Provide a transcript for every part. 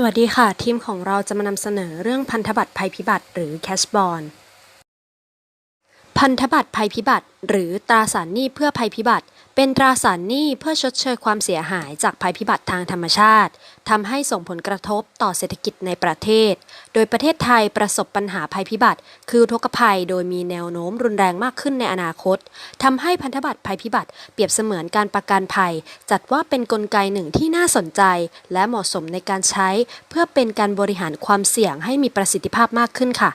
สวัสดีค่ะ ทีมของเราจะมานำเสนอเรื่องพันธบัตรภัยพิบัติหรือ cash bond พันธบัตรภัยพิบัติ หรือตราสารหนี้เพื่อภัยพิบัติ เป็นตราสารหนี้เพื่อชดเชยความเสียหายจากภัยพิบัติทางธรรมชาติทำให้ส่งผลกระทบต่อเศรษฐกิจในประเทศ โดยประเทศไทยประสบปัญหาภัยพิบัติ คืออุทกภัยโดยมีแนวโน้มรุนแรงมากขึ้นในอนาคตทำให้พันธบัตรภัยพิบัติ เปรียบเสมือนการประกันภัย จัดว่าเป็นนกลไกหนึ่งที่น่าสนใจ และเหมาะสมในการใช้ เพื่อเป็นการบริหารความเสี่ยงให้มีประสิทธิภาพมากขึ้นค่ะ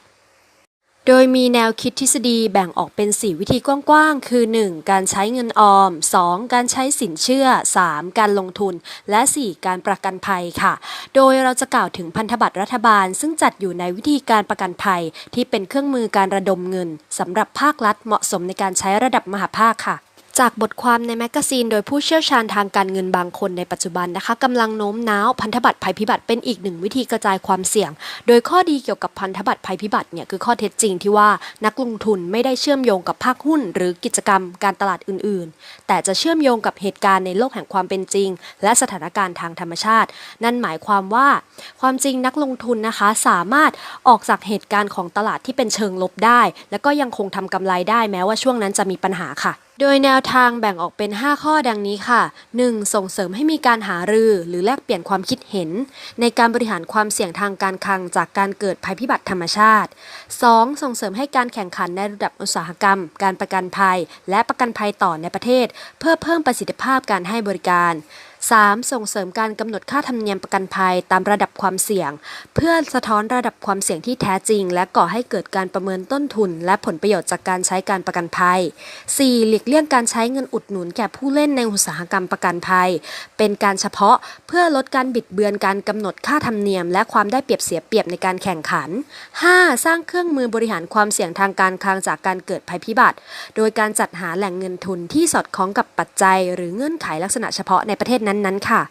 โดยมีแนวคิดทฤษฎีแบ่งออกเป็น 4 วิธีกว้างๆ คือ 1. การใช้เงินออม 2. การใช้สินเชื่อ 3. การลงทุน และ 4. การประกันภัยค่ะ โดยเราจะกล่าวถึงพันธบัตรรัฐบาล ซึ่งจัดอยู่ในวิธีการประกันภัย ที่เป็นเครื่องมือการระดมเงินสำหรับภาครัฐเหมาะสมในการใช้ระดับมหาภาคค่ะ จากบทความในแมกกาซีนโดยผู้เชี่ยวชาญทางการเงินบางคนในปัจจุบันนะคะกำลังโน้มน้าวพันธบัตรภัยพิบัติเป็นอีกหนึ่งวิธีกระจายความเสี่ยง โดยข้อดีเกี่ยวกับพันธบัตรภัยพิบัติเนี่ยคือข้อเท็จจริงที่ว่านักลงทุนไม่ได้เชื่อมโยงกับภาคหุ้น หรือกิจกรรมการตลาดอื่น ๆ แต่จะเชื่อมโยงกับเหตุการณ์ในโลกแห่งความเป็นจริง และสถานการณ์ทางธรรมชาติ นั่นหมายความว่า ความจริงนักลงทุนนะคะสามารถออกจากเหตุการณ์ของตลาดที่เป็นเชิงลบได้ และก็ยังคงทำกำไรได้แม้ว่าช่วงนั้นจะมีปัญหาค่ะ โดยแนวทางแบ่งออกเป็น 5 ข้อดังนี้ค่ะ 1. ส่งเสริมให้มีการหารือ หรือแลกเปลี่ยนความคิดเห็น ในการบริหารความเสี่ยงทางการคลังจากการเกิดภัยพิบัติธรรมชาติ 2. ส่งเสริมให้การแข่งขันในระดับอุตสาหกรรม การประกันภัย และประกันภัยต่อในประเทศ เพื่อเพิ่มประสิทธิภาพการให้บริการ 3. ส่งเสริมการกำหนดค่าธรรมเนียมประกันภัยตามระดับความเสี่ยง เพื่อสะท้อนระดับความเสี่ยงที่แท้จริง และก่อให้เกิดการประเมินต้นทุน และผลประโยชน์จากการใช้การประกันภัย 4. หลีกเลี่ยงการใช้เงินอุดหนุนแก่ผู้เล่นในอุตสาหกรรมประกันภัย เป็นการเฉพาะเพื่อลดการบิดเบือนการกำหนดค่าธรรมเนียม และความได้เปรียบเสียเปรียบในการแข่งขัน 5. สร้างเครื่องมือบริหารความเสี่ยงทางการคลังจากการเกิดภัยพิบัติ โดยการจัดหาแหล่งเงินทุนที่สอดคล้องกับปัจจัย หรือเงื่อนไขลักษณะเฉพาะในประเทศนั้นๆ ค่ะ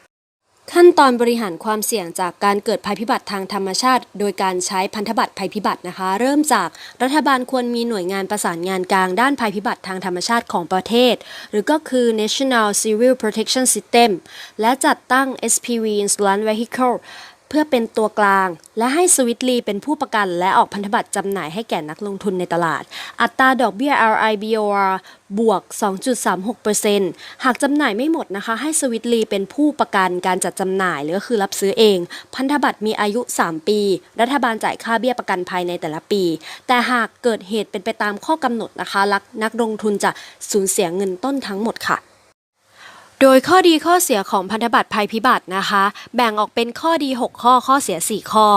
ขั้นตอนบริหารความเสี่ยงจากการเกิดภัยพิบัติทางธรรมชาติ โดยการใช้พันธบัตรภัยพิบัตินะคะ เริ่มจากรัฐบาลควรมีหน่วยงานประสานงานกลางด้านภัยพิบัติทางธรรมชาติของประเทศ หรือก็คือ National Civil Protection System และจัดตั้ง SPV Insurance Vehicle พื่อเป็นตัวกลาง และให้สวิตลีเป็นผู้ประกัน และออกพันธบัตรจำหน่ายให้แก่นักลงทุนในตลาด อัตราดอกเบี้ย RIBOR บวก 2.36%หากจำหน่ายไม่หมดนะคะ ให้สวิตลีเป็นผู้ประกันการจัดจำหน่ายหรือก็คือรับซื้อเอง พันธบัตรมีอายุ 3 ปี รัฐบาลจ่ายค่าเบี้ยประกันภัยในแต่ละปี แต่หากเกิดเหตุเป็นไปตามข้อกำหนดนะคะลักนักลงทุนจะสูญเสียเงินต้นทั้งหมดค่ะ โดยข้อดีข้อเสียของพันธบัตรภัยพิบัตินะคะ แบ่งออกเป็นข้อดี 6 ข้อข้อเสีย 4 ข้อ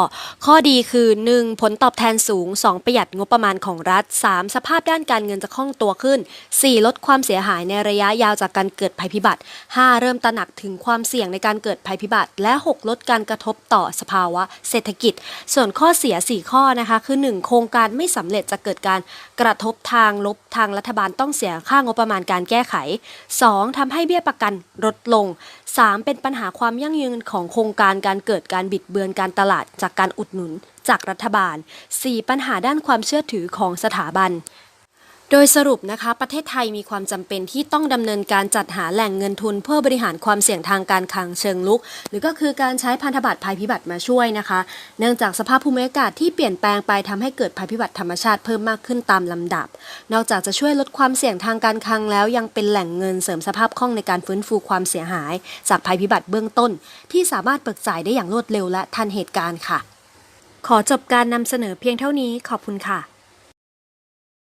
ข้อดีคือ 1. ผลตอบแทนสูง 2. ประหยัดงบประมาณของรัฐ 3. สภาพด้านการเงินจะคล่องตัวขึ้น 4. ลดความเสียหายในระยะยาวจากการเกิดภัยพิบัติ 5. เริ่มตระหนักถึงความเสี่ยงในการเกิดภัยพิบัติ และ 6. ลดการกระทบต่อสภาวะเศรษฐกิจ ส่วนข้อเสีย 4 ข้อนะคะคือ 1. โครงการไม่สำเร็จจะเกิดการกระทบทางลบทางรัฐบาลต้องเสียค่างบประมาณการแก้ไข 2. ทำให้เบี้ยประกันลดลง 3. เป็นปัญหาความยั่งยืนของโครงการการเกิดการบิดเบือนการตลาดจากการอุดหนุนจากรัฐบาล 4. ปัญหาด้านความเชื่อถือของสถาบัน โดยสรุปนะคะ ประเทศไทยมีความจำเป็นที่ต้องดำเนินการจัดหาแหล่งเงินทุน เพื่อบริหารความเสี่ยงทางการคลังเชิงลุก หรือก็คือการใช้พันธบัตรภัยพิบัติมาช่วยนะคะ เนื่องจากสภาพภูมิอากาศที่เปลี่ยนแปลงไปทำให้เกิดภัยพิบัติธรรมชาติเพิ่มมากขึ้นตามลำดับ นอกจากจะช่วยลดความเสี่ยงทางการคลังแล้วยังเป็นแหล่งเงินเสริมสภาพคล่องในการฟื้นฟูความเสียหาย จากภัยพิบัติเบื้องต้น ที่สามารถเบิกจ่ายได้อย่างรวดเร็วและทันเหตุการณ์ค่ะ ขอจบการนำเสนอเพียงเท่านี้ขอบคุณค่ะ